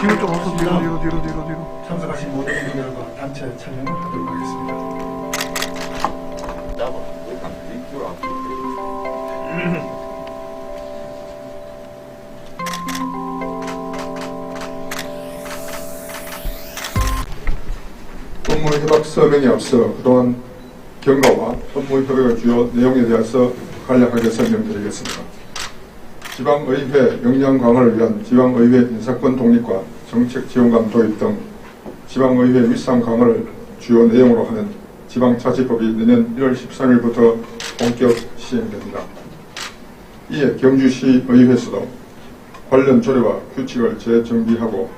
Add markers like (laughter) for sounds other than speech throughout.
뒤로 좀 와서 뒤로 뒤로 뒤로 뒤로 뒤로 참석하신 모든 분들과 단체 촬영을 하도록 하겠습니다. 잡아. 일단 이쪽으로 앞으로. 업무 협약 서명에 앞서 그동안 경과와 업무 협약의 주요 내용에 대해서 간략하게 설명드리겠습니다. 지방의회 역량 강화를 위한 지방의회 인사권 독립과 정책 지원감 도입 등 지방의회 윗상 강화를 주요 내용으로 하는 지방자치법이 내년 1월 13일부터 본격 시행됩니다. 이에 경주시 의회에서도 관련 조례와 규칙을 재정비하고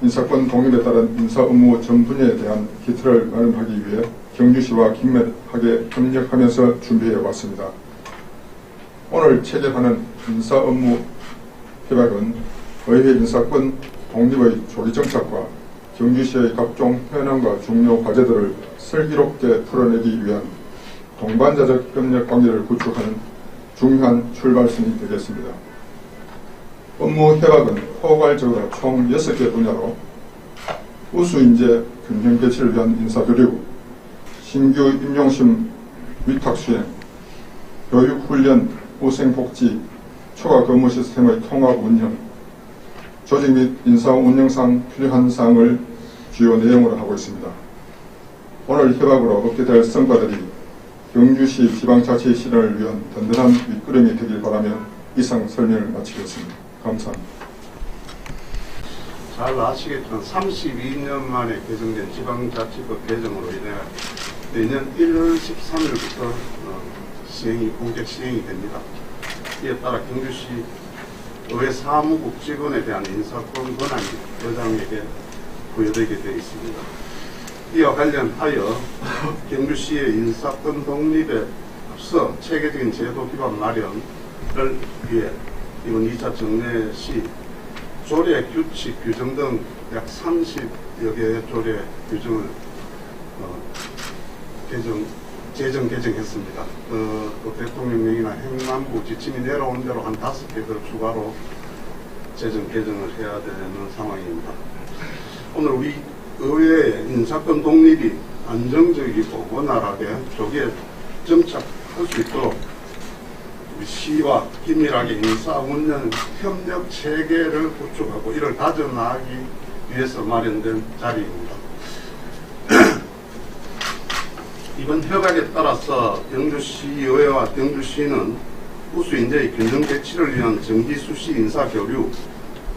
인사권 독립에 따른 인사 업무 전 분야에 대한 기틀을 마련하기 위해 경주시와 긴밀하게 협력하면서 준비해 왔습니다. 오늘 체결하는 인사 업무 협약은 의회 인사권 독립의 조기 정착과 경주시의 각종 현안과 중요 과제들을 슬기롭게 풀어내기 위한 동반자적 협력 관계를 구축하는 중요한 출발선이 되겠습니다. 업무 협약은 포괄적으로 총 6개 분야로 우수인재 균형 개최를 위한 인사교류, 신규 임용심 위탁 수행, 교육훈련, 후생복지, 초과 근무 시스템의 통합 운영, 조직 및 인사 운영상 필요한 사항을 주요 내용으로 하고 있습니다. 오늘 협약으로 얻게 될 성과들이 경주시 지방자치 실현을 위한 든든한 밑거름이 되길 바라며 이상 설명을 마치겠습니다. 감사합니다. 잘 아시겠지만 32년 만에 개정된 지방자치법 개정으로 인해 내년 1월 13일부터 어, 시행이 본격 시행이 됩니다. 이에 따라 경주시 의회 사무국 직원에 대한 인사권 권한이 여장에게 부여되게 되어 있습니다. 이와 관련하여 (laughs) 경주시의 인사권 독립에 앞서 체계적인 제도 기반 마련을 위해 이번 2차 정례 시 조례, 규칙, 규정 등 약 30여 개의 조례, 규정을 어, 개정, 재정 개정했습니다. 어, 또 대통령령이나 행안부 지침이 내려온 대로 한 다섯 개 더 추가로 재정 개정을 해야 되는 상황입니다. 오늘 우리 의회의 인사권 독립이 안정적이고 원활하게 조기에 정착할 수 있도록 우리 시와 긴밀하게 인사 운영 협력 체계를 구축하고 이를 다져나가기 위해서 마련된 자리입니다. 이번 협약에 따라서 경주시의회와 경주시는 우수인재의 균형 배치를 위한 정기 수시 인사 교류,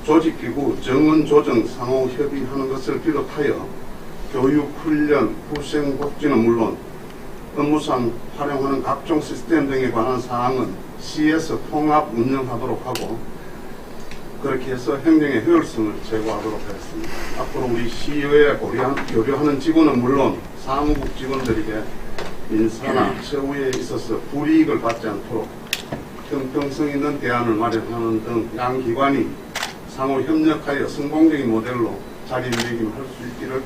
조직기구 정원 조정 상호 협의하는 것을 비롯하여 교육, 훈련, 후생 복지는 물론 업무상 활용하는 각종 시스템 등에 관한 사항은 시에서 통합 운영하도록 하고 그렇게 해서 행정의 효율성을 제고하도록 하겠습니다. 앞으로 우리 시의회에 고려한, 교류하는 직원은 물론 사무국 직원들에게 인사나 처우에 있어서 불이익을 받지 않도록 형평성 있는 대안을 마련하는 등 양 기관이 상호 협력하여 성공적인 모델로 자리매김할 수 있기를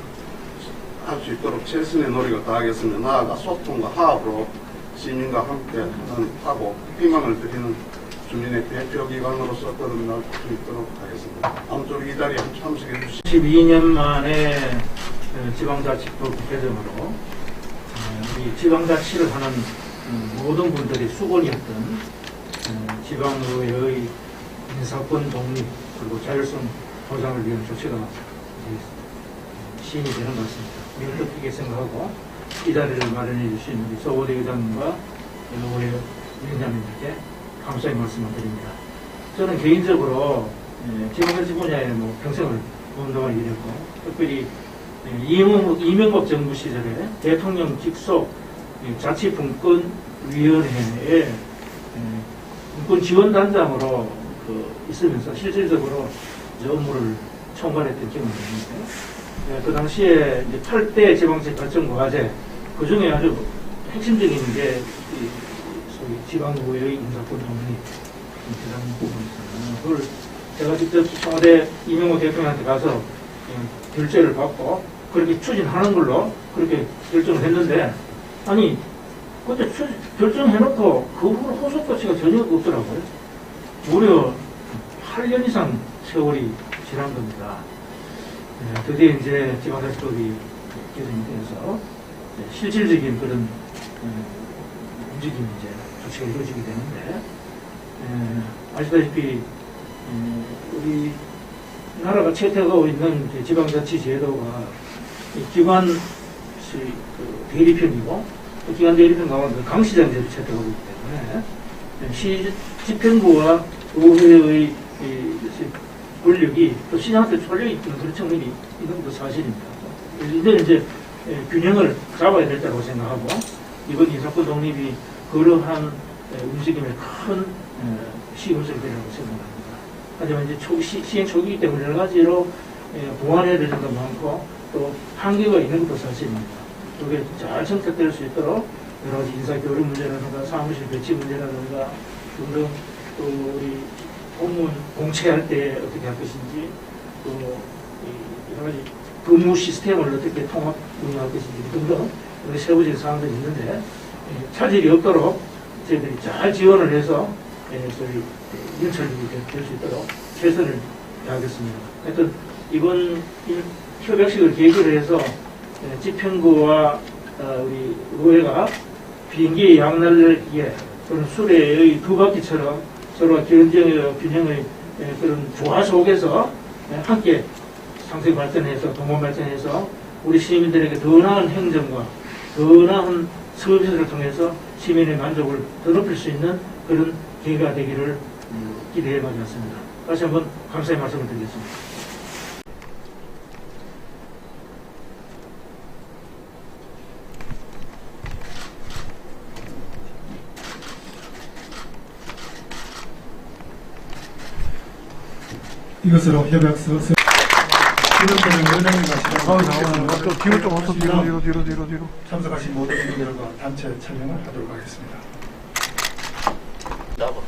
할 수 있도록 최선의 노력을 다하겠으며 나아가 소통과 화합으로 시민과 함께 하고 희망을 드리는 주민의 대표 기관으로서 거듭날 수 있도록 하겠습니다. 아무쪼록 이 자리에 참석해 주신 12년 만에 어, 지방자치법 개정으로 어, 우리 지방자치를 하는 음, 모든 분들이 수건이었던 어, 지방의회의 인사권 독립 그리고 자율성 보장을 위한 조치가 시행이 되는 것 같습니다. 우리는 뜻깊게 생각하고 이 자리를 마련해 주신 우리 서울대 의장님과 의회 위원장님께 감사의 말씀을 드립니다. 저는 개인적으로 예, 지방자치 분야에 뭐 평생을 운동을 일했고 특별히 예, 이명박, 이명박 정부 시절에 대통령 직속 이 자치분권위원회에 예, 분권 지원단장으로 그 있으면서 실질적으로 업무를 총괄했던 경험이 있는데 예, 그 당시에 이제 8대 지방자 발전 과제 그 중에 아주 핵심적인 게 지방의회의 인사권 독립 대단한 부분이 있습니다. 그걸 제가 직접 청와대 이명호 대통령한테 가서 예, 결재를 받고 그렇게 추진하는 걸로 그렇게 결정을 했는데 아니 그때 추, 결정해놓고 그 후로 후속 조치가 전혀 없더라고요. 무려 8년 이상 세월이 지난 겁니다. 예, 드디어 이제 지방자치법이 개정이 되어서 이제 실질적인 그런 어, 움직임이 이제 조치가 이루어지게 되는데 예, 아시다시피 음, 우리 나라가 채택하고 있는 이제 지방자치 제도가 이 기관 시, 그 대리편이고 또 기관 대리편 가운데 강시장제를 채택하고 있기 때문에 시 집행부와 의회의 권력이 또 시장한테 쏠려 있는 그런 측면이 있는 것도 사실입니다. 이제 예, 균형을 잡아야 될 때라고 생각하고 이번 인사권 독립이 그러한 예, 움직임에 큰 예, 시금석이 되라고 생각합니다. 하지만 이제 초, 시, 시행 초기이기 때문에 여러 가지로 예, 보완해야 될 점도 많고 또 한계가 있는 것도 사실입니다. 그게 잘 선택될 수 있도록 여러 가지 인사교육 문제라든가 사무실 배치 문제라든가 등등 또 우리 공무원 공채할 때 어떻게 할 것인지 또이 여러 가지 근무 시스템을 어떻게 통합 운영할 것인지 등등 세부적인 사항들이 있는데 예, 차질이 없도록 저희들이 잘 지원을 해서 예, 저희 인철이 될 수 있도록 최선을 다하겠습니다. 하여튼 이번 이 협약식을 계기로 해서 예, 집행부와 어, 우리 의회가 비행기의 양날기에 그런 수레의 두 바퀴처럼 서로 경쟁의 균형의 예, 그런 조화 속에서 예, 함께 상생 발전해서 동원 발전해서 우리 시민들에게 더 나은 행정과 더 나은 서비스를 통해서 시민의 만족을 더 높일 수 있는 그런 계기가 되기를 음, 기대해 마겠습니다. 다시 한번 감사의 말씀을 드리겠습니다. 이것으로 협약서 서- 이런 때는 연예인 가시는 또 뒤로 좀 와서 뒤로 뒤로 뒤로 뒤로 뒤로 참석하신 모든 분들과 단체 촬영을 하도록 하겠습니다. 나봐.